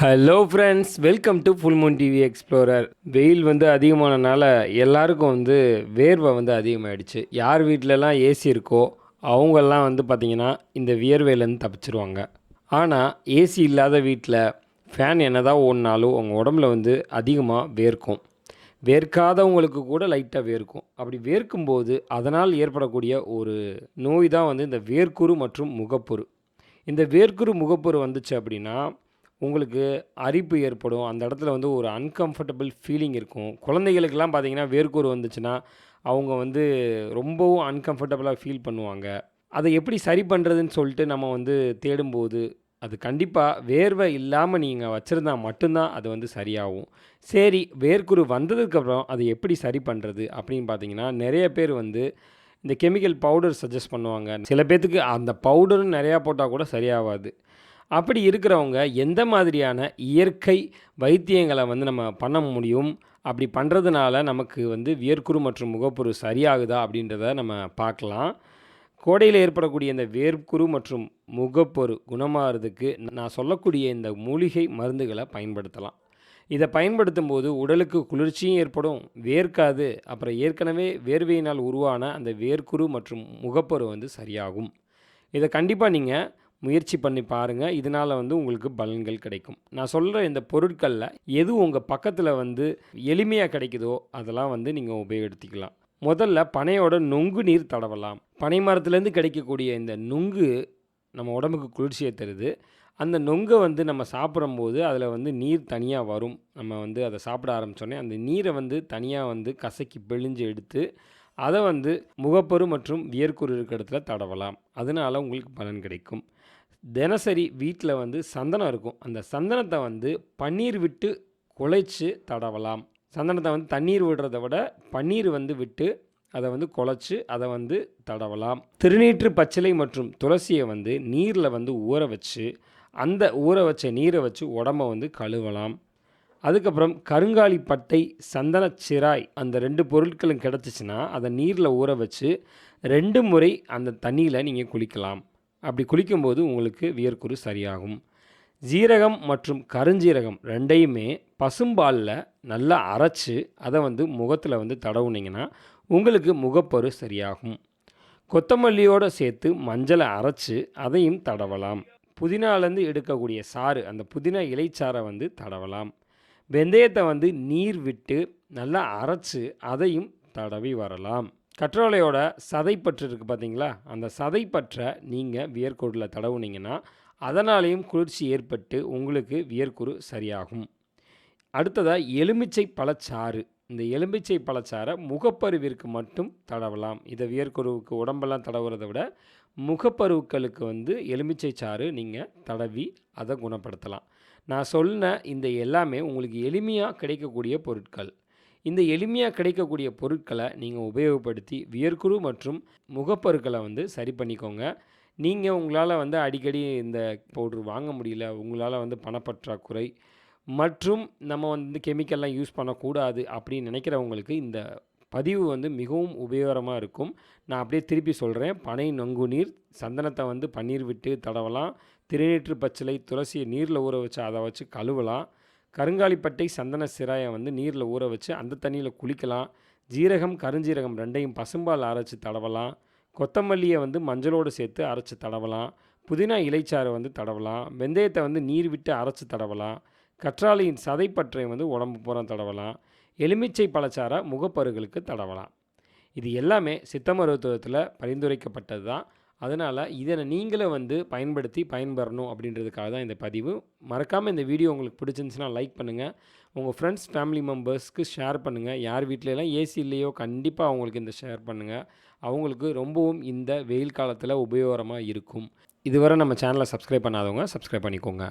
Hello friends welcome to full moon TV explorer வெயில் வந்து அதிகமானனால எல்லாருக்கும் வந்து வேர்வை வந்து அதிகமாகிடுச்சு யார் வீட்டிலலாம் ஏசி இருக்கோ அவங்கெல்லாம் வந்து பார்த்திங்கன்னா இந்த வியர்வையிலேருந்து தப்பிச்சிருவாங்க. ஆனால் ஏசி இல்லாத வீட்டில் ஃபேன் என்ன தான் ஓடினாலும் உங்கள் உடம்புல வந்து அதிகமாக வேர்க்கும். வேர்க்காதவங்களுக்கு கூட லைட்டாக வேர்க்கும். அப்படி வேர்க்கும்போது அதனால் ஏற்படக்கூடிய ஒரு நோய் தான் வந்து இந்த வேர்க்குரு மற்றும் முகப்பொரு. இந்த வேர்க்குரு முகப்பொரு வந்துச்சு அப்படின்னா உங்களுக்கு அரிப்பு ஏற்படும். அந்த இடத்துல வந்து ஒரு அன்கம்ஃபர்டபுள் ஃபீலிங் இருக்கும். குழந்தைகளுக்கெல்லாம் பார்த்தீங்கன்னா வேர்க்கூறு வந்துச்சுன்னா அவங்க வந்து ரொம்பவும் அன்கம்ஃபர்டபுளாக ஃபீல் பண்ணுவாங்க. அதை எப்படி சரி பண்ணுறதுன்னு சொல்லிட்டு நம்ம வந்து தேடும்போது அது கண்டிப்பாக வேர்வை இல்லாமல் நீங்கள் வச்சுருந்தா மட்டும்தான் அது வந்து சரியாகும். சரி வேர்க்குரு வந்ததுக்கப்புறம் அதை எப்படி சரி பண்ணுறது அப்படின்னு பார்த்தீங்கன்னா நிறைய பேர் வந்து இந்த கெமிக்கல் பவுடர் சஜஸ்ட் பண்ணுவாங்க. சில பேர்த்துக்கு அந்த பவுடரும் நிறையா போட்டால் கூட சரியாகாது அப்படி இருக்கிறவங்க எந்த மாதிரியான இயற்கை வைத்தியங்களை வந்து நம்ம பண்ண முடியும்? அப்படி பண்ணுறதுனால நமக்கு வந்து வேர்க்குறு மற்றும் முகப்பொரு சரியாகுதா அப்படின்றத நம்ம பார்க்கலாம். கோடையில் ஏற்படக்கூடிய இந்த வேர்க்குரு மற்றும் முகப்பொரு குணமாகிறதுக்கு நான் சொல்லக்கூடிய இந்த மூலிகை மருந்துகளை பயன்படுத்தலாம். இதை பயன்படுத்தும் போது உடலுக்கு குளிர்ச்சியும் ஏற்படும் வேர்க்காது. அப்புறம் ஏற்கனவே வேர்வையினால் உருவான அந்த வேர்க்குரு மற்றும் முகப்பொரு வந்து சரியாகும். இதை கண்டிப்பாக நீங்கள் முயற்சி பண்ணி பாருங்கள் இதனால் வந்து உங்களுக்கு பலன்கள் கிடைக்கும். நான் சொல்கிற இந்த பொருட்களில் எது உங்கள் பக்கத்தில் வந்து எளிமையாக கிடைக்குதோ அதெல்லாம் வந்து நீங்கள் உபயோகப்படுத்திக்கலாம். முதல்ல பனையோட நொங்கு நீர் தடவலாம். பனை மரத்துலேருந்து கிடைக்கக்கூடிய இந்த நுங்கு நம்ம உடம்புக்கு குளிர்ச்சியை தருது. அந்த நொங்கை வந்து நம்ம சாப்பிடும்போது அதில் வந்து நீர் தனியாக வரும். நம்ம வந்து அதை சாப்பிட ஆரம்பித்தோடனே அந்த நீரை வந்து தனியாக வந்து கசக்கி பிழிஞ்சு எடுத்து அதை வந்து முகப்பரு மற்றும் வியர்க்குரு இருக்கிற இடத்துல தடவலாம். அதனால் உங்களுக்கு பலன் கிடைக்கும். தினசரி வீட்டில் வந்து சந்தனம் இருக்கும். அந்த சந்தனத்தை வந்து பன்னீர் விட்டு குழைச்சி தடவலாம். சந்தனத்தை வந்து தண்ணீர் விடுறத விட பன்னீர் வந்து விட்டு அதை வந்து குழச்சி அதை வந்து தடவலாம். திருநீற்று பச்சிலை மற்றும் துளசியை வந்து நீரில் வந்து ஊற வச்சு அந்த ஊற வச்ச நீரை வச்சு உடம்ப வந்து கழுவலாம். அதுக்கப்புறம் கருங்காலி பட்டை சந்தன சிராய் அந்த ரெண்டு பொருட்களும் கிடச்சிச்சின்னா அதை நீரில் ஊற வச்சு ரெண்டு முறை அந்த தண்ணியில் நீங்கள் குளிக்கலாம். அப்படி குளிக்கும்போது உங்களுக்கு வியர்க்குரு சரியாகும். ஜீரகம் மற்றும் கருஞ்சீரகம் ரெண்டையுமே பசும்பாலில் நல்லா அரைச்சி அதை வந்து முகத்தில் வந்து தடவுனீங்கன்னா உங்களுக்கு முகப்பரு சரியாகும். கொத்தமல்லியோடு சேர்த்து மஞ்சளை அரைச்சி அதையும் தடவலாம். புதினாலேருந்து எடுக்கக்கூடிய சாறு அந்த புதினா இலைச்சாரை வந்து தடவலாம். வெந்தயத்தை வந்து நீர் விட்டு நல்லா அரைச்சி அதையும் தடவி வரலாம். கற்றாழையோட சதைப்பற்று இருக்குது பார்த்தீங்களா? அந்த சதைப்பற்றை நீங்கள் வியர்க்குறில் தடவுனீங்கன்னா அதனாலேயும் குளிர்ச்சி ஏற்பட்டு உங்களுக்கு வியர்க்குரு சரியாகும். அடுத்ததாக எலுமிச்சை பழச்சாறு. இந்த எலுமிச்சை பழச்சாறை முகப்பருவிற்கு மட்டும் தடவலாம். இதை வியர்க்குருவுக்கு உடம்பெல்லாம் தடவுறதை விட முகப்பருவுக்களுக்கு வந்து எலுமிச்சை சாறு நீங்கள் தடவி அதை குணப்படுத்தலாம். நான் சொன்ன இந்த எல்லாமே உங்களுக்கு எளிமையாக கிடைக்கக்கூடிய பொருட்கள். இந்த எளிமையாக கிடைக்கக்கூடிய பொருட்களை நீங்கள் உபயோகப்படுத்தி வியர்க்குரு மற்றும் முகப்பருக்களை வந்து சரி பண்ணிக்கோங்க. நீங்கள் உங்களால் வந்து அடிக்கடி இந்த பவுட்ரு வாங்க முடியல உங்களால் வந்து பணப்பற்றாக்குறை மற்றும் நம்ம வந்து கெமிக்கல்லாம் யூஸ் பண்ணக்கூடாது அப்படின்னு நினைக்கிறவங்களுக்கு இந்த பதிவு வந்து மிகவும் உபயோகமாக இருக்கும். நான் அப்படியே திருப்பி சொல்கிறேன் பனை நங்குநீர் சந்தனத்தை வந்து பன்னீர் விட்டு தடவலாம். திருநீற்று பச்சிலை துளசியை நீரில் ஊற வச்சு அதை வச்சு கழுவலாம். கருங்காலிப்பட்டை சந்தன சிராயை வந்து நீரில் ஊற வச்சு அந்த தண்ணியில் குளிக்கலாம். ஜீரகம் கருஞ்சீரகம் ரெண்டையும் பசும்பால் அரைச்சி தடவலாம். கொத்தமல்லியை வந்து மஞ்சளோடு சேர்த்து அரைச்சி தடவலாம். புதினா இலைச்சாறு வந்து தடவலாம். வெந்தயத்தை வந்து நீர் விட்டு அரைச்சி தடவலாம். கற்றாழையின் சதைப்பற்றை வந்து உடம்பு பூரா தடவலாம். எலுமிச்சை பழச்சாரை முகப்பருகளுக்கு தடவலாம். இது எல்லாமே சித்த மருத்துவத்தில் பரிந்துரைக்கப்பட்டது தான் அதனால் இதை நீங்களும் வந்து பயன்படுத்தி பயன்பெறணும் அப்படின்றதுக்காக தான் இந்த பதிவு. மறக்காமல் இந்த வீடியோ உங்களுக்கு பிடிச்சிருந்துச்சுன்னா லைக் பண்ணுங்கள் உங்கள் ஃப்ரெண்ட்ஸ் ஃபேமிலி மெம்பர்ஸ்க்கு ஷேர் பண்ணுங்கள் யார் வீட்டிலலாம் ஏசி இல்லையோ கண்டிப்பாக அவங்களுக்கு இந்த ஷேர் பண்ணுங்கள் அவங்களுக்கு ரொம்பவும் இந்த வெயில் காலத்தில் உபயோகரமாக இருக்கும். இதுவரை நம்ம சேனலை சப்ஸ்கிரைப் பண்ணாதவங்க சப்ஸ்கிரைப் பண்ணிக்கோங்க.